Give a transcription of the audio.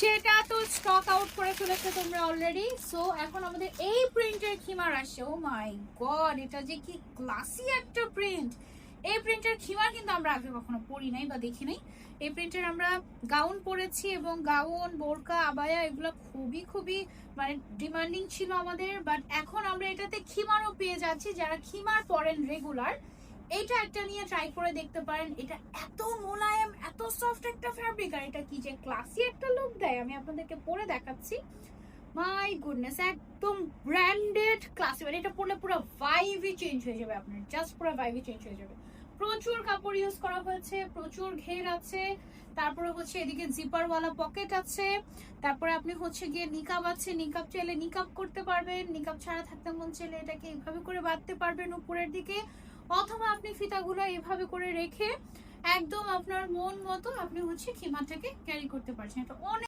সেটা তো stock out করে ফেলেছে তোমরা অলরেডি সো এখন আমাদের এই প্রিন্টের খিমার আসছে ও মাই গড এটা যে কি ক্লাসি একটা প্রিন্ট এই প্রিন্টের খিমার কিন্তু আমরা আগে কখনো পরি নাই বা দেখি নাই। এই প্রিন্টের আমরা গাউন পরেছি এবং গাউন বোরকা, আবায়া এগুলো খুবই খুবই মানে ডিমান্ডিং ছিল আমাদের। বাট এখন আমরা এটাতে খিমারও পেয়ে যাচ্ছি। যারা খিমার পরেন রেগুলার এটা একটা নিয়ে ট্রাই করে দেখতে পারেন। এটা এত এত সফট একটা ফ্যাব্রিক আর এটা কি যে ক্লাসি একটা লুক দেয়, আমি আপনাদেরকে পরে দেখাচ্ছি। মাই গুডনেস একদম ব্র্যান্ডেড ক্লাসি মানে এটা পরলে পুরো ভাইভই চেঞ্জ হয়ে যাবে আপনার জাস্ট পুরো ভাইভই চেঞ্জ হয়ে যাবে। প্রচুর কাপড় ইউজ করা হয়েছে, প্রচুর ঘের আছে, তারপরে হচ্ছে এদিকে জিপারওয়ালা পকেট আছে, তারপরে আপনি হচ্ছে গিয়ে নিকাব আছে নিকাব চাইলে নিকাব করতে পারবেন নিকাব ছাড়া থাকতে মন চাইলে এটাকে এইভাবে করে বাঁধতে পারবেন উপরের দিকে, অথবা আপনি ফিতাগুলো এভাবে করে রেখে একদম আপনার মন মতো আপনি হচ্ছে খিমাটাকে ক্যারি করতে পারছেন। এটা অনেক